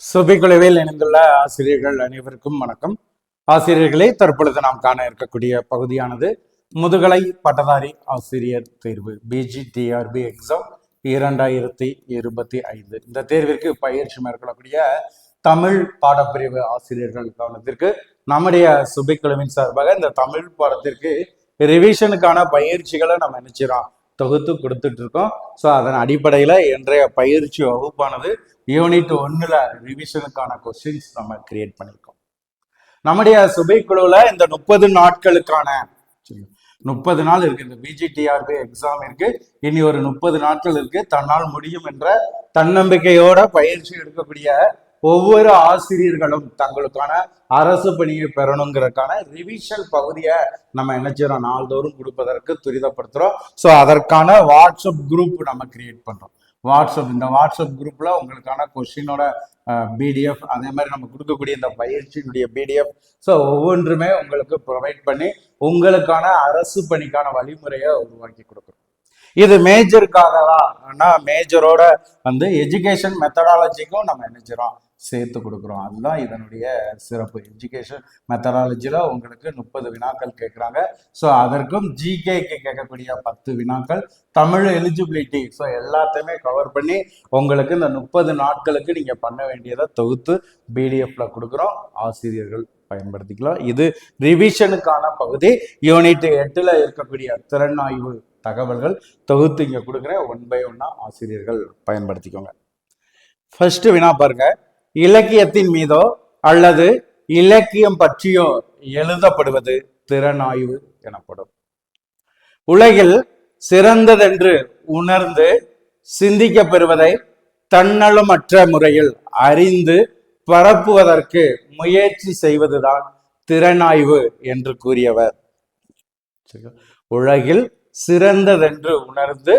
சுபிக்குழுவில் இணைந்துள்ள ஆசிரியர்கள் அனைவருக்கும் வணக்கம். ஆசிரியர்களே தற்பொழுது நாம் காண இருக்கக்கூடிய பகுதியானது முதுகலை பட்டதாரி ஆசிரியர் தேர்வு பிஜிடிஆர்பி எக்ஸாம் இரண்டாயிரத்தி இருபத்தி ஐந்து. இந்த தேர்விற்கு பயிற்சி மேற்கொள்ளக்கூடிய தமிழ் பாடப்பிரிவு ஆசிரியர்கள் கவனத்திற்கு நம்முடைய சுபிக்குழுவின் சார்பாக இந்த தமிழ் பாடத்திற்கு ரிவிஷனுக்கான பயிற்சிகளை நம்ம நினைச்சிடோம் தொகுத்து கொடுத்துட்டு இருக்கோம் ஸோ அதன் அடிப்படையில் இன்றைய பயிற்சி வகுப்பானது யூனிட் ஒன்னுல ரிவிஷனுக்கான கொஸ்டின்ஸ் நம்ம கிரியேட் பண்ணியிருக்கோம் நம்முடைய சுபை குழுவில் இந்த முப்பது நாட்களுக்கான முப்பது நாள் இருக்கு. இந்த பிஜிடிஆர்பி எக்ஸாம் இருக்கு. இனி ஒரு முப்பது நாட்கள் இருக்கு. தன்னால் முடியும் என்ற தன்னம்பிக்கையோட பயிற்சி எடுக்கக்கூடிய ஒவ்வொரு ஆசிரியர்களும் தங்களுக்கான அரசு பணியை பெறணுங்கிறதுக்கான ரிவிஷன் பகுதியை நம்ம என்ன செய்யறோம்? நாள்தோறும் கொடுப்பதற்கு துரிதப்படுத்துகிறோம் ஸோ அதற்கான வாட்ஸ்அப் குரூப் நம்ம கிரியேட் பண்ணுறோம் வாட்ஸ்அப் இந்த வாட்ஸ்அப் குரூப்பில் உங்களுக்கான கொஷினோட பிடிஎஃப் அதே மாதிரி நம்ம கொடுக்கக்கூடிய இந்த பயிற்சியினுடைய பிடிஎஃப் ஸோ ஒவ்வொன்றுமே உங்களுக்கு ப்ரொவைட் பண்ணி உங்களுக்கான அரசு பணிக்கான வழிமுறையை உருவாக்கி கொடுக்குறோம். இது மேஜருக்காகவா ஆனால் மேஜரோட வந்து எஜுகேஷன் மெத்தடாலஜிக்கும் நம்ம நினைச்சிரோம் சேர்த்து கொடுக்குறோம். அதுதான் இதனுடைய சிறப்பு. எஜுகேஷன் மெத்தடாலஜியில் உங்களுக்கு முப்பது வினாக்கள் கேட்குறாங்க. ஸோ அதற்கும் ஜிகேக்கு கேட்கக்கூடிய பத்து வினாக்கள். தமிழ் எலிஜிபிலிட்டி ஸோ எல்லாத்தையுமே கவர் பண்ணி உங்களுக்கு இந்த முப்பது நாட்களுக்கு நீங்கள் பண்ண வேண்டியதை தொகுத்து பிடிஎஃப்ல கொடுக்குறோம். ஆசிரியர்கள் பயன்படுத்திக்கலாம். இது ரிவிஷனுக்கான பகுதி. யூனிட் எட்டில் இருக்கக்கூடிய திறனாய்வு தகவல்கள் தொகுத்து இங்கே கொடுக்குறேன். ஒன் பை ஒன்னாக ஆசிரியர்கள் பயன்படுத்திக்கோங்க. ஃபர்ஸ்ட் வினா பாருங்கள் இலக்கியத்தின் மீதோ அல்லது இலக்கியம் பற்றியோ எழுதப்படுவது திறனாய்வு எனப்படும். உலகில் சிறந்ததென்று உணர்ந்து சிந்திக்கப்பெறுவதை தன்னலமற்ற முறையில் அறிந்து பரப்புவதற்கு முயற்சி செய்வதுதான் திறனாய்வு என்று கூறியவர். உலகில் சிறந்ததென்று உணர்ந்து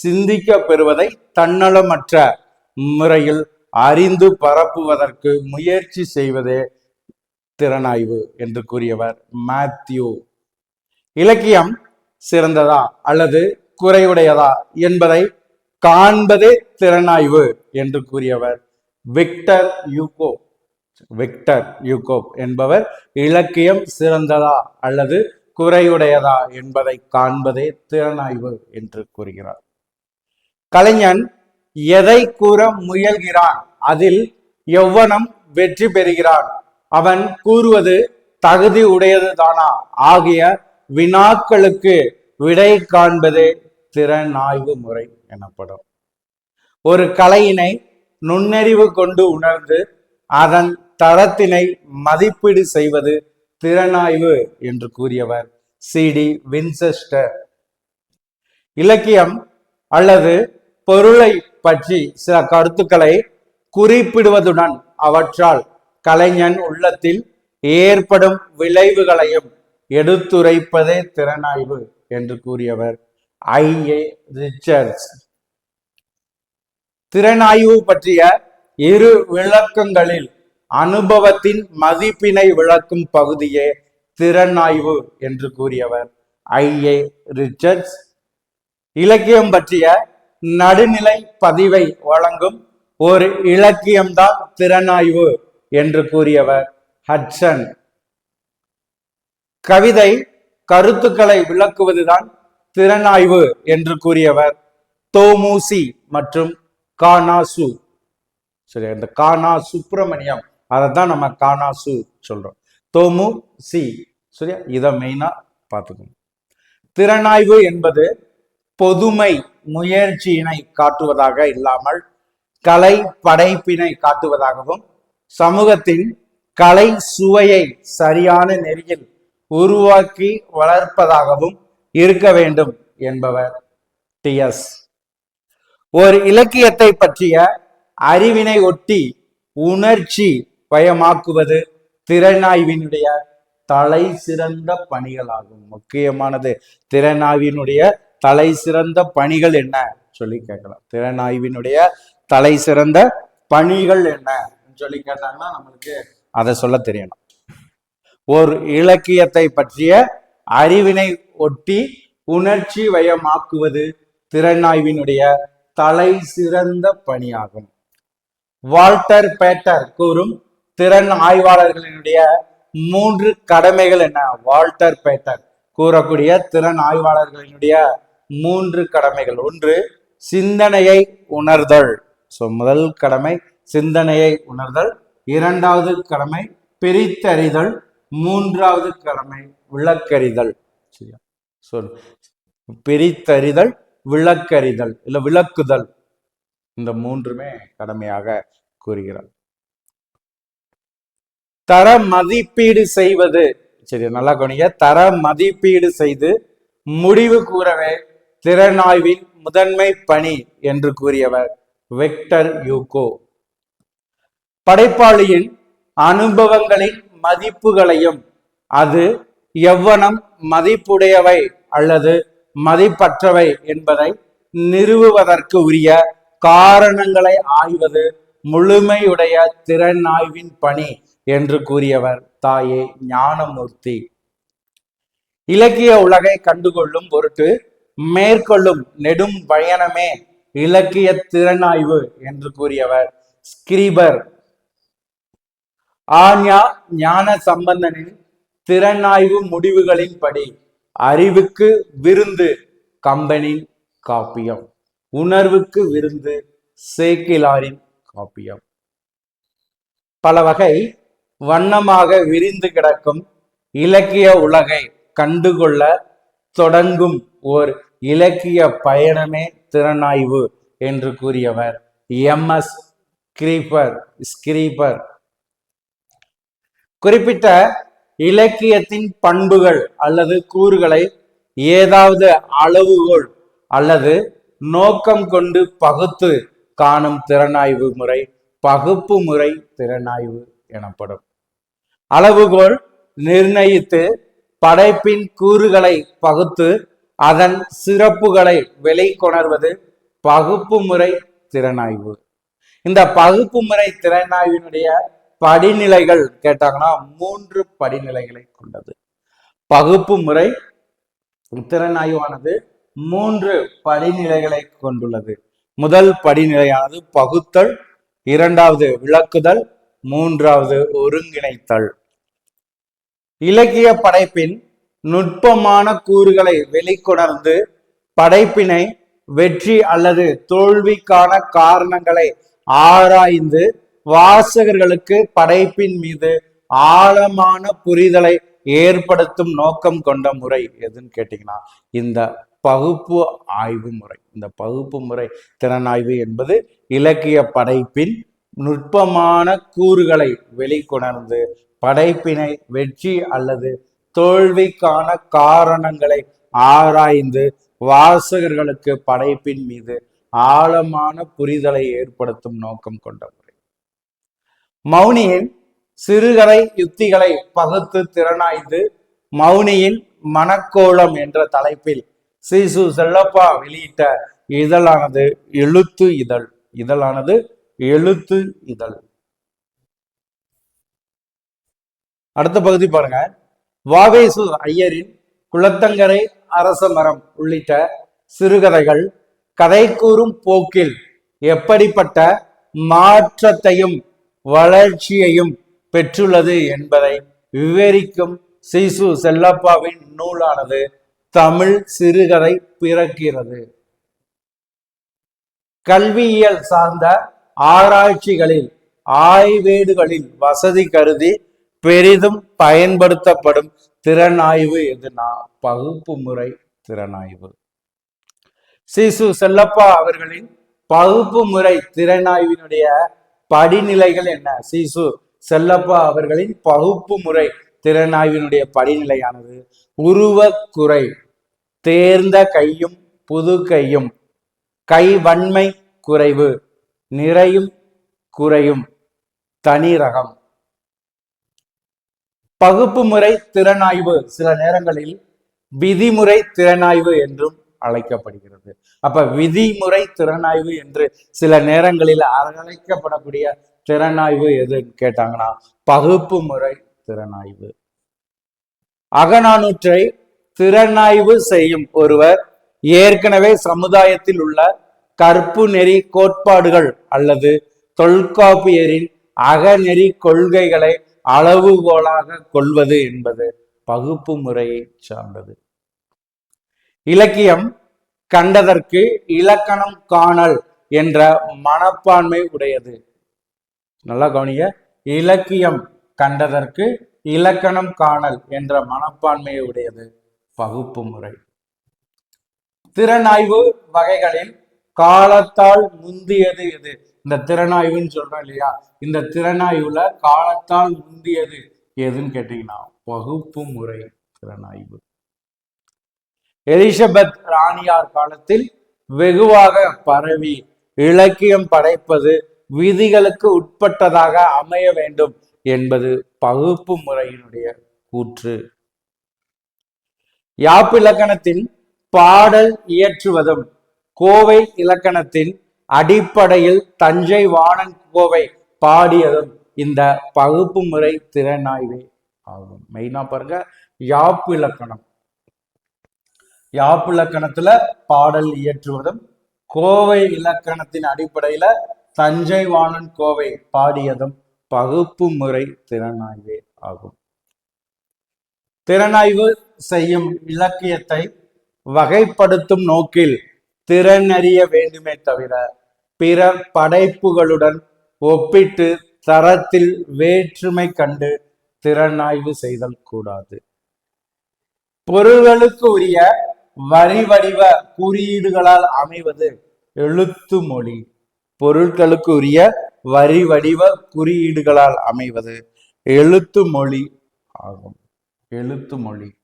சிந்திக்க பெறுவதை தன்னலமற்ற முறையில் அறிந்து பரப்புவதற்கு முயற்சி செய்வதே திறனாய்வு என்று கூறியவர் மேத்யூ. இலக்கியம் சிறந்ததா அல்லது குறையுடையதா என்பதை காண்பதே திறனாய்வு என்று கூறியவர் விக்டர் யூகோ விக்டர் யூகோப் என்பவர் இலக்கியம் சிறந்ததா அல்லது குறையுடையதா என்பதை காண்பதே திறனாய்வு என்று கூறுகிறார். கலைஞன் எதை கூற முயல்கிறான்? அதில் எவ்வனம் வெற்றி பெறுகிறான். அவன் கூறுவது தகுதி உடையதுதானா? ஆகிய வினாக்களுக்கு விடை காண்பதே திறனாய்வு முறை எனப்படும். ஒரு கலையினை நுண்ணறிவு கொண்டு உணர்ந்து அதன் தரத்தினை மதிப்பீடு செய்வது திறனாய்வு என்று கூறியவர் சி. டி. வின்செஸ்டர். இலக்கியம் அல்லது பொருளை பற்றி சில கருத்துக்களை குறிப்பிடுவதுடன் அவற்றால் கலைஞன் உள்ளத்தில் ஏற்படும் விளைவுகளையும் எடுத்துரைப்பதே திறனாய்வு என்று கூறியவர் ஐ. ஏ. ரிச்சர்ட்ஸ். திறனாய்வு பற்றிய இரு விளக்கங்களில் அனுபவத்தின் மதிப்பினை விளக்கும் பகுதியே திறனாய்வு என்று கூறியவர் ஐ. ஏ. ரிச்சர்ட்ஸ். இலக்கியம் பற்றிய நடுநிலை பதிவை வழங்கும் ஒரு இலக்கியம்தான் திறனாய்வு என்று கூறியவர் ஹட்சன். கவிதை கருத்துக்களை விளக்குவதுதான் திறனாய்வு என்று கூறியவர் தோமூசி மற்றும் கானாசு. சரி இந்த கானா சுப்பிரமணியம் அதை தான் நம்ம கானாசு சொல்றோம். தோமு சி சரியா? இதை மெயினா பார்த்துக்கணும். திறனாய்வு என்பது பொதுமை முயற்சியினை காட்டுவதாக இல்லாமல் கலை படைப்பினை காட்டுவதாகவும் சமூகத்தின் கலை சுவையை சரியான நெறியில் உருவாக்கி வளர்ப்பதாகவும் இருக்க வேண்டும் என்பவர். டி. எஸ். ஒரு இலக்கியத்தை பற்றிய அறிவினை ஒட்டி உணர்ச்சி பயமாக்குவது திறனாய்வினுடைய தலை சிறந்த பணிகளாகும். முக்கியமானது திறனாய்வினுடைய தலை சிறந்த பணிகள் என்ன? சொல்லி கேட்கலாம். திறனாய்வினுடைய தலை சிறந்த பணிகள் என்ன? சொல்லி கேட்டாங்கன்னா நம்மளுக்கு அதை சொல்ல தெரியணும். ஒரு இலக்கியத்தை பற்றிய அறிவினை ஒட்டி உணர்ச்சி வயமாக்குவது திறனாய்வினுடைய தலை சிறந்த பணியாகும். வால்டர் பேட்டர் கூறும் திறன் ஆய்வாளர்களினுடைய மூன்று கடமைகள் என்ன? வால்டர் பேட்டர் கூறக்கூடிய திறன் ஆய்வாளர்களினுடைய மூன்று கடமைகள். ஒன்று சிந்தனையை உணர்தல். சோ முதல் கடமை சிந்தனையை உணர்தல். இரண்டாவது கடமை பிரித்தறிதல். மூன்றாவது கடமை விளக்கறிதல். சரியா? ஸோ பிரித்தறிதல் விளக்கறிதல் இல்ல விளக்குதல். இந்த மூன்றுமே கடமையாக கூறுகிறார். தர மதிப்பீடு செய்வது. சரி நல்லா கவனிங்க. தர மதிப்பீடு செய்து முடிவு கூறவே திறனாய்வின் முதன்மை பணி என்று கூறியவர் வெக்டர் யூகோ படைப்பாளியின் அனுபவங்களின் மதிப்புகளையும் அது எவ்வனம் மதிப்புடையவை அல்லது மதிப்பற்றவை என்பதை நிறுவுவதற்கு உரிய காரணங்களை ஆய்வது முழுமையுடைய திறன் ஆய்வின் பணி என்று கூறியவர் தாயே ஞானமூர்த்தி. இலக்கிய உலகை கண்டுகொள்ளும் பொருட்டு மேற்கொள்ளும் நெடும் பயணமே இலக்கிய திறனாய்வு என்று கூறியவர். ஸ்கிரீபர். ஆன்யா ஞான சம்பந்தனின் திறனாய்வு முடிவுகளின்படி அறிவுக்கு விருந்து கம்பனின் காப்பியம் உணர்வுக்கு விருந்து சேக்கிலாரின் காப்பியம். பல வகை வண்ணமாக விரிந்து கிடக்கும் இலக்கிய உலகை கண்டுகொள்ள தொடங்கும் ஓர் இலக்கிய பயணமே திறனாய்வு என்று கூறியவர். எம் எஸ் ஸ்கிரீபர் ஸ்கிரீபர் குறிப்பிட்ட இலக்கியத்தின் பண்புகள் அல்லது கூறுகளை ஏதாவது அளவுகோல் அல்லது நோக்கம் கொண்டு பகுத்து காணும் திறனாய்வு முறை பகுப்பு முறை திறனாய்வு எனப்படும். அளவுகோல் நிர்ணயித்து படைப்பின் கூறுகளை பகுத்து அதன் சிறப்புகளை வெளிக்கொணர்வது பகுப்பு முறை திறனாய்வு. இந்த பகுப்பு முறை திறனாய்வினுடைய படிநிலைகள் கேட்டாங்கன்னா மூன்று படிநிலைகளை கொண்டது. பகுப்பு முறை திறனாய்வானது மூன்று படிநிலைகளை கொண்டுள்ளது. முதல் படிநிலையானது பகுத்தல் இரண்டாவது விளக்குதல் மூன்றாவது ஒருங்கிணைத்தல். இலக்கிய படைப்பின் நுட்பமான கூறுகளை வெளிக்கொணர்ந்து படைப்பினை வெற்றி அல்லது தோல்விக்கான காரணங்களை ஆராய்ந்து வாசகர்களுக்கு படைப்பின் மீது ஆழமான புரிதலை ஏற்படுத்தும் நோக்கம் கொண்ட முறை எதுன்னு கேட்டீங்கன்னா இந்த பகுப்பு ஆய்வு முறை. இந்த பகுப்பு முறை திறனாய்வு என்பது இலக்கிய படைப்பின் நுட்பமான கூறுகளை வெளிக்கொணர்ந்து படைப்பினை வெற்றி அல்லது தோல்விக்கான காரணங்களை ஆராய்ந்து வாசகர்களுக்கு படைப்பின் மீது ஆழமான புரிதலை ஏற்படுத்தும் நோக்கம் கொண்ட முறை மௌனியின் சிறுகரை யுக்திகளை பகுத்து திறனாய்ந்து மௌனியின் மனக்கோலம் என்ற தலைப்பில் சிசு செல்லப்பா வெளியிட்ட இதழானது எழுத்து இதழ். இதழானது எழுத்து இதழ். அடுத்த பகுதி பாருங்க. வாவேசு ஐயரின் குளத்தங்கரை அரச மரம் உள்ளிட்ட சிறுகதைகள் கதை கூறும் போக்கில் எப்படிப்பட்ட மாற்றத்தையும் வளர்ச்சியையும் பெற்றுள்ளது என்பதை விவரிக்கும் சிசு செல்லப்பாவின் நூலானது தமிழ் சிறுகதை பிறக்கிறது. கல்வியியல் சார்ந்த ஆராய்ச்சிகளில் ஆய்வேடுகளில் வசதி கருதி பெரிதும் பயன்படுத்தப்படும் திறனாய்வு எதுனா பகுப்பு முறை திறனாய்வு. சிசு செல்லப்பா அவர்களின் பகுப்பு முறை திறனாய்வினுடைய படிநிலைகள் என்ன? சிசு செல்லப்பா அவர்களின் பகுப்பு முறை திறனாய்வினுடைய படிநிலையானது. உருவக்குறை தேர்ந்த கையும் புது கையும் கை வன்மை குறைவு நிறையும் குறையும் தனி ரகம். பகுப்பு முறை திறனாய்வு சில நேரங்களில் விதிமுறை திறனாய்வு என்றும் அழைக்கப்படுகிறது. அப்ப விதிமுறை திறனாய்வு என்று சில நேரங்களில் அழைக்கப்படக்கூடிய திறனாய்வு எதுன்னு கேட்டாங்கன்னா பகுப்பு முறை திறனாய்வு. அகநானூற்றை திறனாய்வு செய்யும் ஒருவர் ஏற்கனவே சமுதாயத்தில் உள்ள கற்பு நெறி கோட்பாடுகள் அல்லது தொல்காப்பியரின் அகநெறி கொள்கைகளை அளவுகோலாக கொள்வது என்பது பகுப்பு முறையை சார்ந்தது. இலக்கியம் கண்டதற்கு இலக்கணம் காணல் என்ற மனப்பான்மை உடையது. நல்லா கவனிங்க. இலக்கியம் கண்டதற்கு இலக்கணம் காணல் என்ற மனப்பான்மையை உடையது. பகுப்பு முறை. திறனாய்வு வகைகளில் காலத்தால் முந்தியது எது? இந்த திறனாய்வுன்னு சொல்றோம் இல்லையா? இந்த திறனாய்வுல காலத்தால் முந்தியது எதுன்னு கேட்டீங்கன்னா வகுப்பு முறை திறனாய்வு. எலிசபெத் ராணியார் காலத்தில் வெகுவாக பரவி இலக்கியம் படைப்பது விதிகளுக்கு உட்பட்டதாக அமைய வேண்டும் என்பது பகுப்பு முறையினுடைய கூற்று. யாப்பிலக்கணத்தின் பாடல் இயற்றுவதும் கோவை இலக்கணத்தின் அடிப்படையில் தஞ்சை வாணன் கோவை பாடியதும் இந்த பகுப்பு முறை திறனாய்வே ஆகும். மெயினா பாருங்க யாப்பு இலக்கணம். யாப்பு இலக்கணத்துல பாடல் இயற்றுவதும் கோவை இலக்கணத்தின் அடிப்படையில தஞ்சை வாணன் கோவை பாடியதும் பகுப்பு முறை திறனாய்வே ஆகும். திறனாய்வு செய்யும் இலக்கியத்தை வகைப்படுத்தும் நோக்கில் திறனறிய வேண்டுமே தவிர பிற படைப்புகளுடன் ஒப்பிட்டு தரத்தில் வேற்றுமை கண்டு திறனாய்வு செய்தல் கூடாது. பொருள்களுக்கு உரிய வரி வடிவ குறியீடுகளால் அமைவது எழுத்து மொழி. பொருட்களுக்கு உரிய வரி வடிவ குறியீடுகளால் அமைவது எழுத்து மொழி ஆகும். எழுத்து மொழி.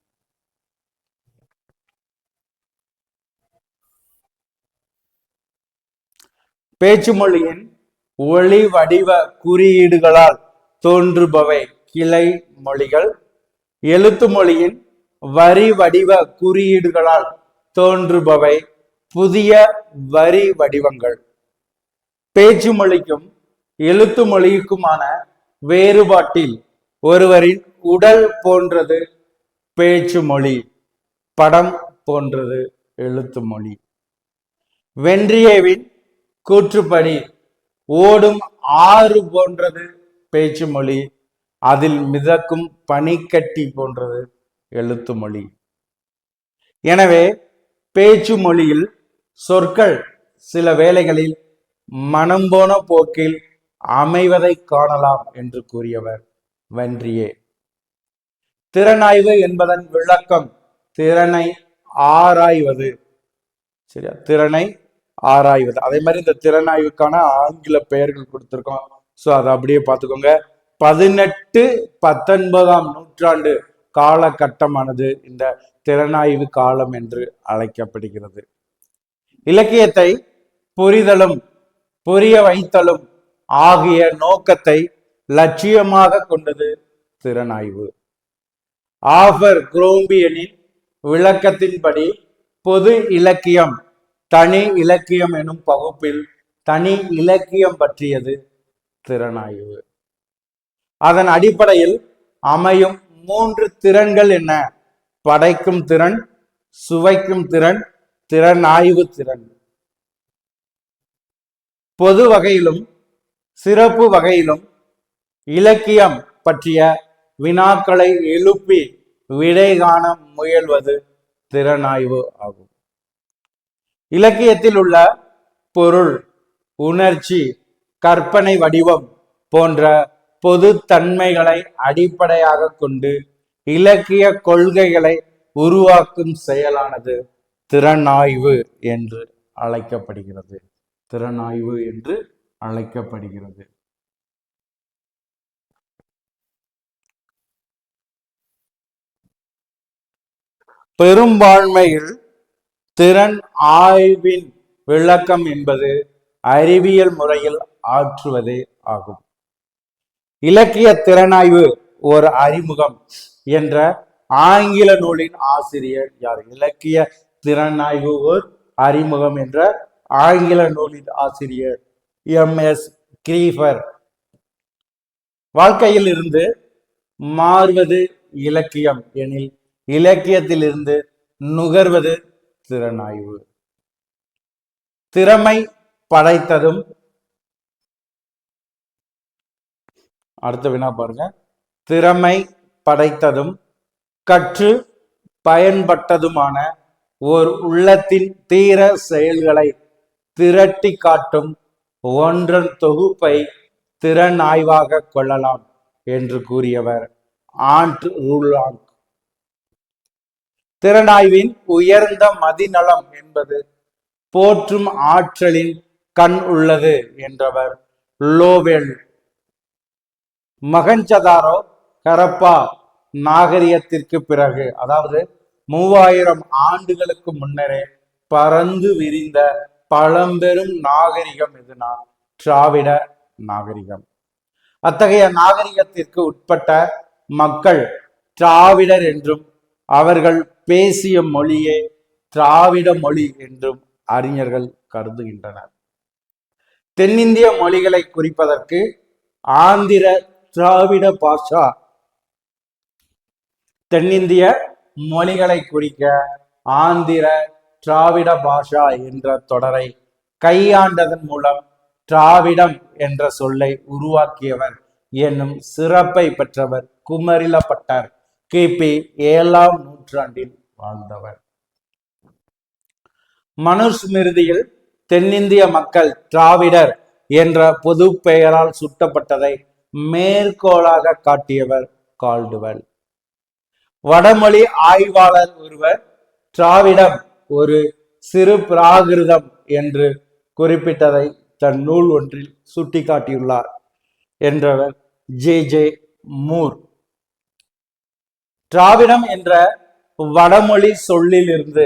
பேச்சு மொழியின் ஒளி வடிவ குறியீடுகளால் தோன்றுபவை கிளை மொழிகள் எழுத்து மொழியின் வரி வடிவ குறியீடுகளால் தோன்றுபவை புதிய வரி வடிவங்கள் பேச்சு மொழிக்கும் எழுத்து மொழிக்குமான வேறுபாட்டில் ஒருவரின் உடல் போன்றது பேச்சு மொழி படம் போன்றது எழுத்து மொழி. வென்றியேவின் கூற்றுப்படி ஓடும் ஆறு போன்றது பேச்சு மொழி அதில் மிதக்கும் பனிக்கட்டி போன்றது எழுத்து மொழி. எனவே பேச்சு மொழியில் சொற்கள் சில வேளைகளில் மனம் போன போக்கில் அமைவதை காணலாம் என்று கூறியவர் வென்றியே. திறனாய்வு என்பதன் விளக்கம் திறனை ஆராய்வது. சரியா? திறனை ஆராய்வது. அதே மாதிரி இந்த திறனாய்வுக்கான ஆங்கில பெயர்கள் கொடுத்திருக்கோம். ஸோ அதை அப்படியே பார்த்துக்கோங்க. பதினெட்டு பத்தொன்பதாம் நூற்றாண்டு காலகட்டமானது இந்த திறனாய்வு காலம் என்று அழைக்கப்படுகிறது. இலக்கியத்தை புரிதலும் புரிய வைத்தலும் ஆகிய நோக்கத்தை லட்சியமாக கொண்டது திறனாய்வு. ஆஃபர் குரோம்பியனின் விளக்கத்தின்படி பொது இலக்கியம் தனி இலக்கியம் எனும் பகுப்பில் தனி இலக்கியம் பற்றியது திறனாய்வு. அதன் அடிப்படையில் அமையும் மூன்று திறன்கள் என்ன? படைக்கும் திறன் சுவைக்கும் திறன் திறனாய்வு திறன். பொது வகையிலும் சிறப்பு வகையிலும் இலக்கியம் பற்றிய வினாக்களை எழுப்பி விடை காண முயல்வது திறனாய்வு ஆகும். இலக்கியத்தில் உள்ள பொருள் உணர்ச்சி கற்பனை வடிவம் போன்ற பொது தன்மைகளை அடிப்படையாக கொண்டு இலக்கிய கொள்கைகளை உருவாக்கும் செயலானது திறனாய்வு என்று அழைக்கப்படுகிறது. திறனாய்வு என்று அழைக்கப்படுகிறது. பெரும்பான்மையில் திறன் ஆய்வின் விளக்கம் என்பது அறிவியல் முறையில் ஆற்றுவதே ஆகும். இலக்கிய திறனாய்வு ஒரு அறிமுகம் என்ற ஆங்கில நூலின் ஆசிரியர் யார்? இலக்கிய திறனாய்வு ஒரு அறிமுகம் என்ற ஆங்கில நூலின் ஆசிரியர் எம். எஸ். கிரீஃபர். வாழ்க்கையில் இருந்து மாறுவது இலக்கியம் எனில் இலக்கியத்திலிருந்து நுகர்வது திறனாய்வு. திறமை படைத்ததும். அடுத்த வினா பாருங்க. திறமை படைத்ததும் கற்று பயன்பட்டதுமான ஓர் உள்ளத்தின் தீர செயல்களை திரட்டி காட்டும் ஒன்றன் தொகுப்பை திறன் ஆய்வாக கொள்ளலாம் என்று கூறியவர் ஆண்ட் ரூலாங் திறனாய்வின் உயர்ந்த மதிநலம் என்பது போற்றும் ஆற்றலின் கண் உள்ளது என்றவர் லோவெல். மகஞ்சதாரோ கரப்பா நாகரிகத்திற்கு பிறகு அதாவது மூவாயிரம் ஆண்டுகளுக்கு முன்னரே பறந்து விரிந்த பழம்பெரும் நாகரிகம் இதுனா திராவிட நாகரிகம். அத்தகைய நாகரிகத்திற்கு உட்பட்ட மக்கள் திராவிடர் என்றும் அவர்கள் பேசிய மொழியே திராவிட மொழி என்றும் அறிஞர்கள் கருதுகின்றனர். தென்னிந்திய மொழிகளை குறிப்பதற்கு ஆந்திர திராவிட பாஷா தென்னிந்திய மொழிகளை குறிக்க ஆந்திர திராவிட பாஷா என்ற தொடரை கையாண்டதன் மூலம் திராவிடம் என்ற சொல்லை உருவாக்கியவர் என்னும் சிறப்பை பெற்றவர் குமரிலப்பட்டர். கிபி ஏழாம் நூற்றாண்டில் வாழ்ந்தவர். மனுஸ்மிருதியில் தென்னிந்திய மக்கள் திராவிடர் என்ற பொது பெயரால் சுட்டப்பட்டதை மேற்கோளாக காட்டியவர் கால்டுவல். வடமொழி ஆய்வாளர் ஒருவர் திராவிடம் ஒரு சிறு பிராகிருதம் என்று குறிப்பிட்டதை தன் நூல் ஒன்றில் சுட்டிக்காட்டியுள்ளார் என்றவர் ஜே ஜே மூர். திராவிடம் என்ற வடமொழி சொல்லிலிருந்து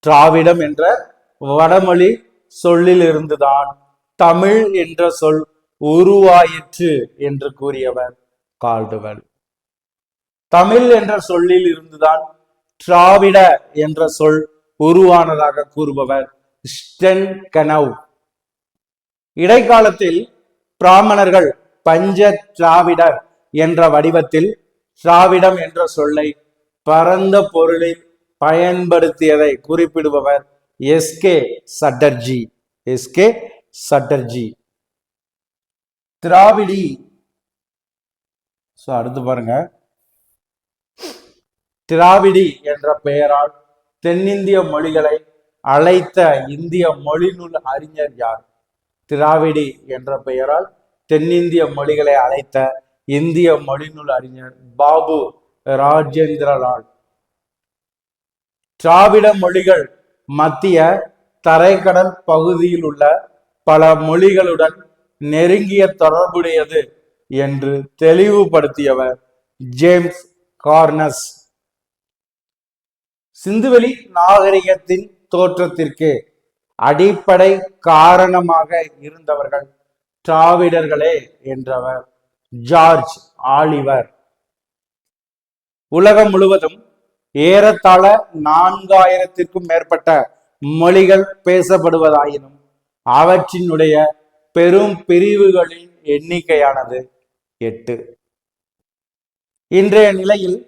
திராவிடம் என்ற வடமொழி சொல்லிலிருந்துதான் தமிழ் என்ற சொல் உருவாயிற்று என்று கூறியவர் கால்டுவல். தமிழ் என்ற சொல்லில் இருந்துதான் திராவிட என்ற சொல் உருவானதாக கூறுபவர் ஸ்டென் கனவ் இடைக்காலத்தில் பிராமணர்கள் பஞ்ச திராவிடர் என்ற வடிவத்தில் திராவிடம் என்ற சொல்லை பரந்த பொருளில் பயன்படுத்தியதை குறிப்பிடுபவர் S K Chatterjee. S K Chatterjee. Dravidi. So அடுத்து பாருங்க. திராவிடி என்ற பெயரால் தென்னிந்திய மொழிகளை அழைத்த இந்திய மொழிநூல் அறிஞர் யார்? திராவிடி என்ற பெயரால் தென்னிந்திய மொழிகளை அழைத்த இந்திய மொழிநூல் அறிஞர் பாபு ராஜேந்திரலால். திராவிட மொழிகள் மத்திய தரைக்கடல் பகுதியில் உள்ள பல மொழிகளுடன் நெருங்கிய தொடர்புடையது என்று தெளிவுபடுத்தியவர் ஜேம்ஸ் கார்னஸ். சிந்துவெளி நாகரிகத்தின் தோற்றத்திற்கு அடிப்படை காரணமாக இருந்தவர்கள் திராவிடர்களே என்றவர். George Oliver. உலகம் முழுவதும் ஏறத்தாழ நான்காயிரத்திற்கும் மேற்பட்ட மொழிகள் பேசப்படுவதாயினும் அவற்றினுடைய பெரும் பிரிவுகளின் எண்ணிக்கையானது எட்டு. இன்றைய நிலையில்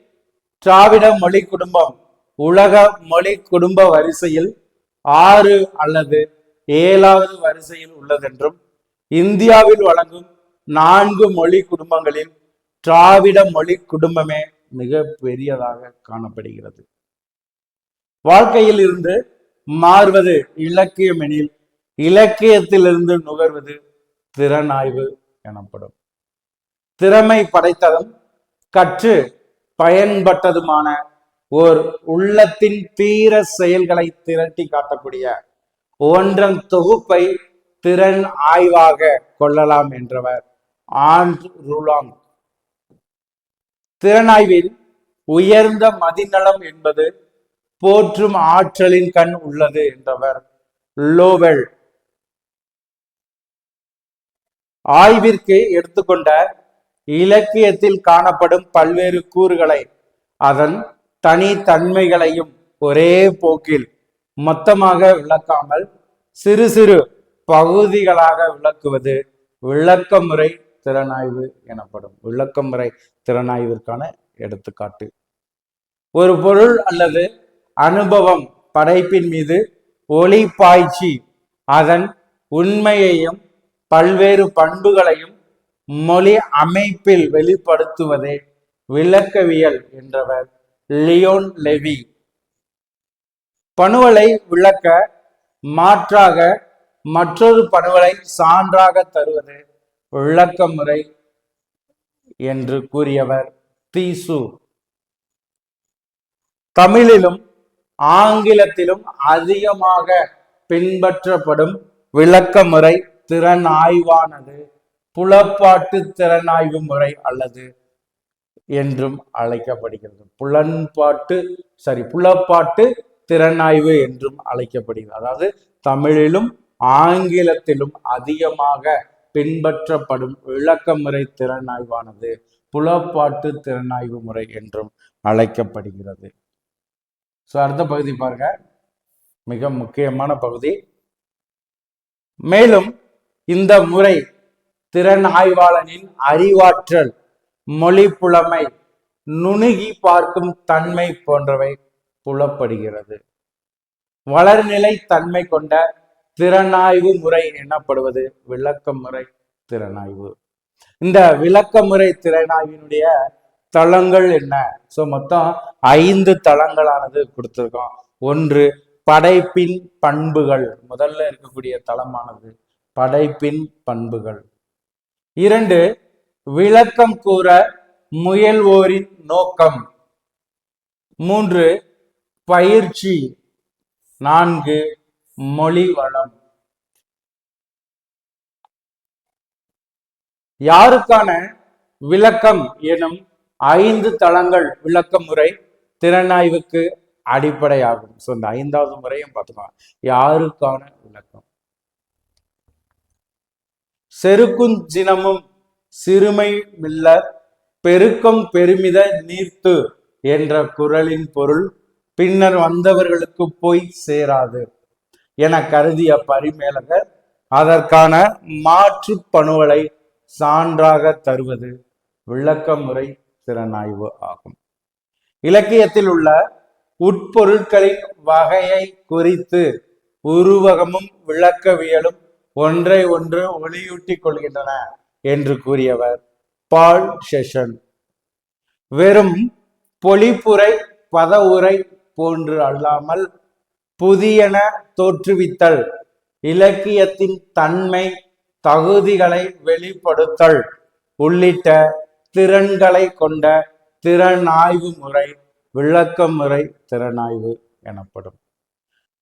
திராவிட மொழி குடும்பம் உலக மொழி குடும்ப வரிசையில் ஆறு அல்லது ஏழாவது வரிசையில் உள்ளதென்றும் இந்தியாவில் வழங்கும் நான்கு மொழி குடும்பங்களில் திராவிட மொழி குடும்பமே மிக பெரியதாக காணப்படுகிறது. வாழ்க்கையில் இருந்து மாறுவது இலக்கியம் எனில் இலக்கியத்திலிருந்து நுகர்வது திறனாய்வு எனப்படும். திறமை படைத்ததும் கற்று பயன்பட்டதுமான ஓர் உள்ளத்தின் தீர செயல்களை திரட்டி காட்டக்கூடிய ஒன்றன் தொகுப்பை திறன் ஆய்வாக கொள்ளலாம் என்றவர் ஆண்ட் ரூலாங். திறனாய்வில் உயர்ந்த மதிநலம் என்பது போற்றும் ஆற்றலின் கண் உள்ளது என்றவர் லோவெல். ஆய்விற்கு எடுத்துக்கொண்ட இலக்கியத்தில் காணப்படும் பல்வேறு கூறுகளை அதன் தனித்தன்மைகளையும் ஒரே போக்கில் மொத்தமாக விளக்காமல் சிறு சிறு பகுதிகளாக விளக்குவது விளக்க முறை திறனாய்வு எனப்படும். விளக்கமுறை திறனாய்விற்கான எடுத்துக்காட்டு. ஒரு பொருள் அல்லது அனுபவம் படைப்பின் மீது ஒளி பாய்ச்சி அதன் உண்மையையும் பல்வேறு பண்புகளையும் மொழி அமைப்பில் வெளிப்படுத்துவதே விளக்கவியல் என்றவர் லியோன் லெவி. பணுவலை விளக்க மாற்றாக மற்றொரு பணுவலை சான்றாக தருவது விளக்க முறை என்று கூறியவர் தீசு. தமிழிலும் ஆங்கிலத்திலும் அதிகமாக பின்பற்றப்படும் விளக்க முறை திறன் ஆய்வானது புலப்பாட்டு திறனாய்வு முறை அல்லது என்றும் அழைக்கப்படுகிறது. புலன்பாட்டு சரி புலப்பாட்டு திறனாய்வு என்றும் அழைக்கப்படுகிறது. அதாவது தமிழிலும் ஆங்கிலத்திலும் அதிகமாக பின்பற்றப்படும் விளக்க முறை திறனாய்வானது புலப்பாட்டு திறனாய்வு முறை என்றும் அழைக்கப்படுகிறது. ஸோ அடுத்த பகுதி பாருங்க. மிக முக்கியமான பகுதி. மேலும் இந்த முறை திறன் ஆய்வாளனின் அறிவாற்றல் மொழி புலமை நுணுகி பார்க்கும் தன்மை போன்றவை புலப்படுகிறது. வளர்நிலை தன்மை கொண்ட திறனாய்வு முறை எனப்படுவது விளக்க முறை திறனாய்வு. இந்த விளக்க முறை திறனாய்வினுடைய தளங்கள் என்ன? சோ மொத்தம் ஐந்து தளங்களானது கொடுத்திருக்கோம். ஒன்று படைப்பின் பண்புகள். முதல்ல இருக்கக்கூடிய தளமானது படைப்பின் பண்புகள். இரண்டு விளக்கம் கூற முயல்வோரின் நோக்கம். மூன்று பயிற்சி. நான்கு மொழி வளம் யாருக்கான விளக்கம் எனும் ஐந்து தளங்கள் விளக்க முறை திறனாய்வுக்கு அடிப்படையாகும். ஸோ இந்த ஐந்தாவது முறையும் பார்த்துக்கலாம். யாருக்கான விளக்கம்? செருக்குஞ்சினமும் சிறுமை மில்லர் பெருக்கம் பெருமித நீர்த்து என்ற குரலின் பொருள் பின்னர் வந்தவர்களுக்கு போய் சேராது. என கருதிய பரிமேலகர் அதற்கான மாற்று பணுவலை சான்றாக தருவது விளக்க முறை திறனாய்வு ஆகும். இலக்கியத்தில் உள்ள உட்பொருட்களின் வகையை குறித்து உருவகமும் விளக்கவியலும் ஒன்றை ஒன்று ஒளியூட்டிக் கொள்கின்றன என்று கூறியவர் பால் செஷன். வெறும் பொலிப்புரை பதவுரை போன்று அல்லாமல் புதியன தோற்றுவித்தல். இலக்கியத்தின் தன்மை தகுதிகளை வெளிப்படுத்தல். உள்ளிட்ட திறன்களை கொண்ட திறனாய்வு முறை விளக்க முறை திறனாய்வு எனப்படும்.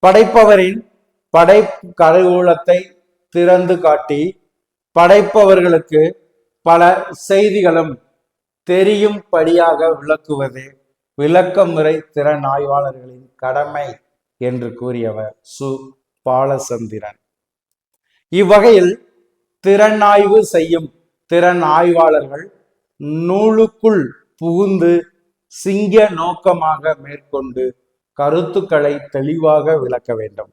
படைப்பவரின் படை கருவூலத்தை திறந்து காட்டி படைப்பவர்களுக்கு பல செய்திகளும் தெரியும்படியாக விளக்குவது விளக்க முறை திறன் ஆய்வாளர்களின் கடமை. என்று கூறியவர் சு. பாலசந்திரன். இவ்வகையில் திறனாய்வு செய்யும் திறன் ஆய்வாளர்கள் நூலுக்குள் புகுந்து சிங்க நோக்கமாக மேற்கொண்டு கருத்துக்களை தெளிவாக விளக்க வேண்டும்.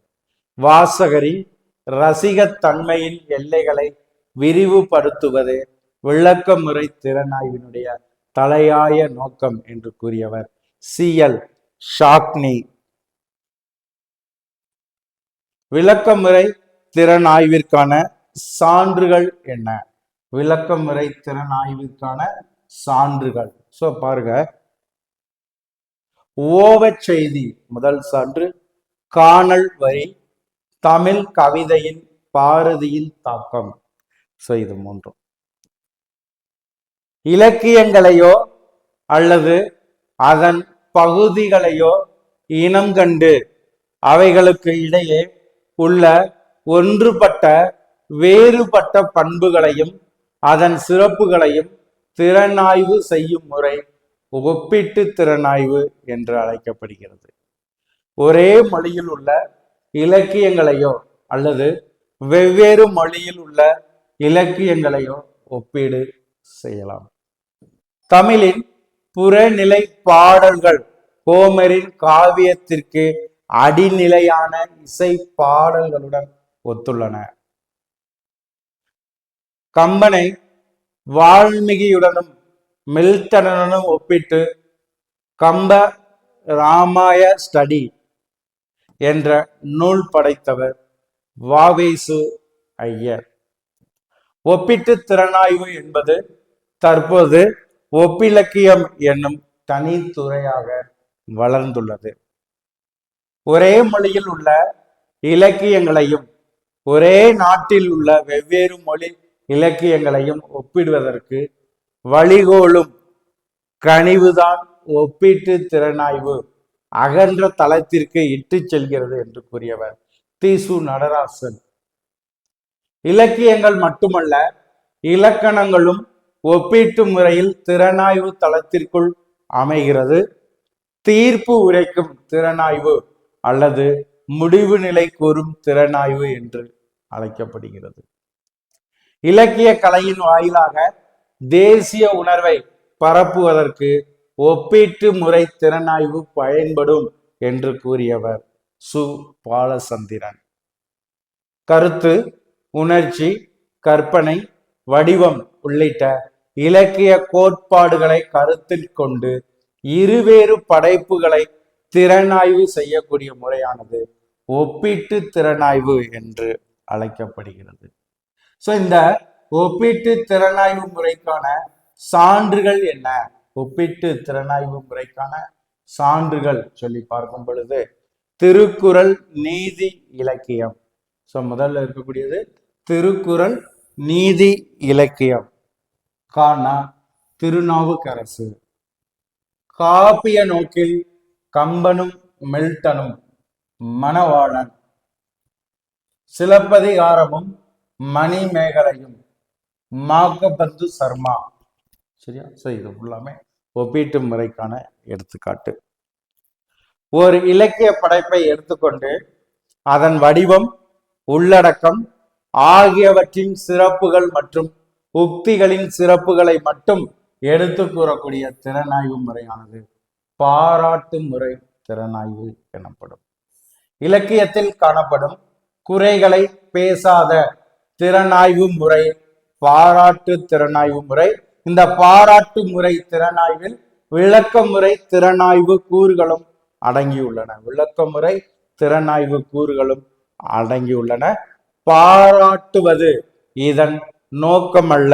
வாசகரின் ரசிகத்தன்மையின் எல்லைகளை விரிவுபடுத்துவது விளக்க முறை திறனாய்வினுடைய தலையாய நோக்கம் என்று கூறியவர் சி. எல். ஷாக்னி. விளக்கமுறை திறன் ஆய்விற்கான சான்றுகள் என்ன? விளக்கமுறை திறன் ஆய்விற்கான சான்றுகள். சோ பாருங்க. ஓவச் செய்தி முதல் சான்று. காணல் வரி தமிழ் கவிதையின் பாரதியின் தாக்கம். ஸோ இது மூன்றும். இலக்கியங்களையோ அல்லது அதன் பகுதிகளையோ இனம் கண்டு அவைகளுக்கு இடையே உள்ள ஒன்றுபட்ட வேறுபட்ட பண்புகளையும் அதன் சிறப்புகளையும் திறனாய்வு செய்யும் முறை ஒப்பீட்டு திறனாய்வு என்று அழைக்கப்படுகிறது. ஒரே மொழியில் உள்ள இலக்கியங்களையோ அல்லது வெவ்வேறு மொழியில் உள்ள இலக்கியங்களையோ ஒப்பீடு செய்யலாம். தமிழின் புறநிலை பாடல்கள் ஹோமரின் காவியத்திற்கு அடிநிலையான இசை பாடல்களுடன் ஒத்துள்ளன. கம்பனை வால்மீகியுடனும் மில்டனுடனும் ஒப்பிட்டு கம்ப ராமாய ஸ்டடி என்ற நூல் படைத்தவர் வாவேசு ஐயர். ஒப்பிட்டு திறனாய்வு என்பது தற்போது ஒப்பிலக்கியம் என்னும் தனித்துறையாக வளர்ந்துள்ளது. ஒரே மொழியில் உள்ள இலக்கியங்களையும் ஒரே நாட்டில் உள்ள வெவ்வேறு மொழி இலக்கியங்களையும் ஒப்பிடுவதற்கு வழிகோலும் கனிவுதான் ஒப்பீட்டு திறனாய்வு அகன்ற தளத்திற்கு இட்டு செல்கிறது என்று கூறியவர் திசு நடராசன். இலக்கியங்கள் மட்டுமல்ல இலக்கணங்களும் ஒப்பீட்டு முறையில் திறனாய்வு தளத்திற்குள் அமைகிறது. தீர்ப்பு உரைக்கும் திறனாய்வு அல்லது முடிவு நிலை கூறும் திறனாய்வு என்று அழைக்கப்படுகிறது. இலக்கிய கலையின் வாயிலாக தேசிய உணர்வை பரப்புவதற்கு ஒப்பீட்டு முறை திறனாய்வு பயன்படும் என்று கூறியவர் சு. பாலசந்திரன். கருத்து உணர்ச்சி கற்பனை வடிவம் உள்ளிட்ட இலக்கிய கோட்பாடுகளை கருத்தில் கொண்டு இருவேறு படைப்புகளை திறனாய்வு செய்யக்கூடிய முறையானது ஒப்பீட்டு திறனாய்வு என்று அழைக்கப்படுகிறது. ஸோ இந்த ஒப்பீட்டு திறனாய்வு முறைக்கான சான்றுகள் என்ன? ஒப்பீட்டு திறனாய்வு முறைக்கான சான்றுகள் சொல்லி பார்க்கும் பொழுது திருக்குறள் நீதி இலக்கியம். ஸோ முதல்ல இருக்கக்கூடியது திருக்குறள் நீதி இலக்கியம். காரணம் திருநாவுக்கரசு. காப்பிய நோக்கில் கம்பனும் மில்டனும் மணவாளன். சிலப்பதிகாரமும் மணிமேகலையும் மாகபந்து சர்மா. சரியா? ஸோ இது ஃபுல்லாமே ஒப்பீட்டு முறைக்கான எடுத்துக்காட்டு. ஒரு இலக்கிய படைப்பை எடுத்துக்கொண்டு அதன் வடிவம் உள்ளடக்கம் ஆகியவற்றின் சிறப்புகள் மற்றும் உக்திகளின் சிறப்புகளை மட்டும் எடுத்து கூறக்கூடிய திறனாய்வு முறையானது. பாராட்டு முறை திறனாய்வு எனப்படும். இலக்கியத்தில் காணப்படும் குறைகளை பேசாத திறனாய்வு முறை பாராட்டு திறனாய்வு முறை. இந்த பாராட்டு முறை திறனாய்வில் விளக்க முறை திறனாய்வு கூறுகளும் அடங்கியுள்ளன. விளக்க முறை திறனாய்வு கூறுகளும் அடங்கியுள்ளன. பாராட்டுவது இதன் நோக்கமல்ல.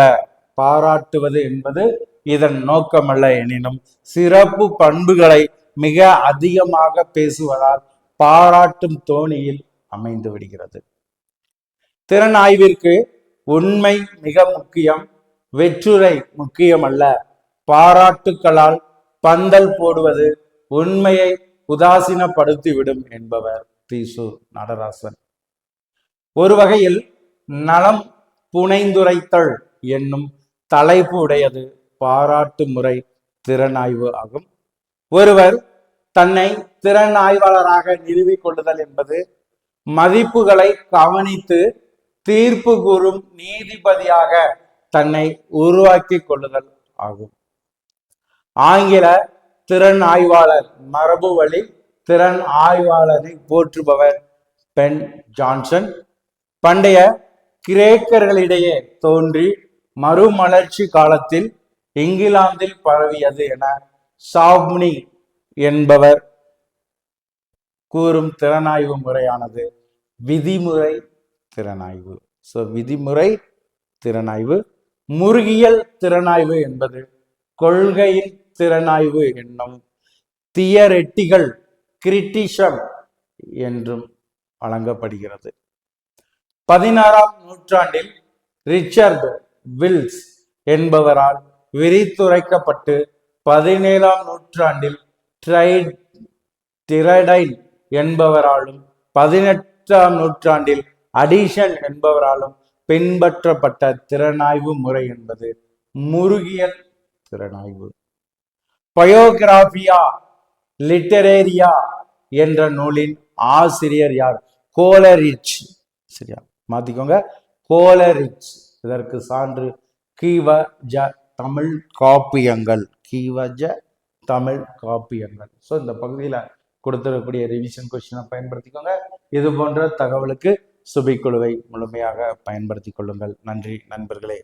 பாராட்டுவது என்பது இதன் நோக்கமல்ல எனினும் சிறப்பு பண்புகளை மிக அதிகமாக பேசுவதால் பாராட்டும் தோணியில் அமைந்து விடுகிறது. திறனாய்விற்கு உண்மை மிக முக்கியம் வெற்றுரை முக்கியமல்ல. பாராட்டுக்களால் பந்தல் போடுவது உண்மையை உதாசீனப்படுத்திவிடும் என்பவர் பிசு நடராசன். ஒரு வகையில் நலம் புனைந்துரைத்தல் என்னும் தலைப்பு உடையது பாராட்டு முறை திறனாய்வு ஆகும். ஒருவர் தன்னை திறன் ஆய்வாளராக நிறுவிக் கொள்ளுதல் என்பது மதிப்புகளை கவனித்து தீர்ப்பு கூறும் நீதிபதியாக தன்னை உருவாக்கி கொள்ளுதல் ஆகும். ஆங்கில திறன் ஆய்வாளர் மரபு வழி திறன் ஆய்வாளரை போற்றுபவர் பென் ஜான்சன். பண்டைய கிரேக்கர்களிடையே தோன்றி மறுமலர்ச்சி காலத்தில் இங்கிலாந்தில் பரவியது என சாவ்னி என்பவர் கூறும் திறனாய்வு முறையானது விதிமுறை திறனாய்வு. ஸோ விதிமுறை திறனாய்வு முருகியல் திறனாய்வு என்பது கொள்கையின் திறனாய்வு என்னும் தியரெட்டிகள் கிரிட்டிஷம் என்றும் வழங்கப்படுகிறது. பதினாறாம் நூற்றாண்டில் ரிச்சர்ட் வில்ஸ் என்பவரால் விரித்துரைக்கப்பட்டு பதினேழாம் நூற்றாண்டில் ட்ரைட் டிரடைன் என்பவராலும் பதினெட்டாம் நூற்றாண்டில் அடிஷன் என்பவராலும் பின்பற்றப்பட்ட திறனாய்வு முறை என்பது முருகியல் திறனாய்வு. பயோகிராபியா லிட்டரேரியா என்ற நூலின் ஆசிரியர் யார்? கோலரிச். சரியா? மாத்திக்கோங்க. கோலரிச். இதற்கு சான்று கீவ ஜ தமிழ் காப்பியங்கள். கீவஜ தமிழ் காப்பியங்கள். ஸோ இந்த பகுதியில் கொடுத்திருக்கக்கூடிய ரிவிஷன் கொஸ்டினை பயன்படுத்திக்கோங்க. இது போன்ற தகவலுக்கு சுபிக்குழுவை முழுமையாக பயன்படுத்தி கொள்ளுங்கள். நன்றி நண்பர்களே.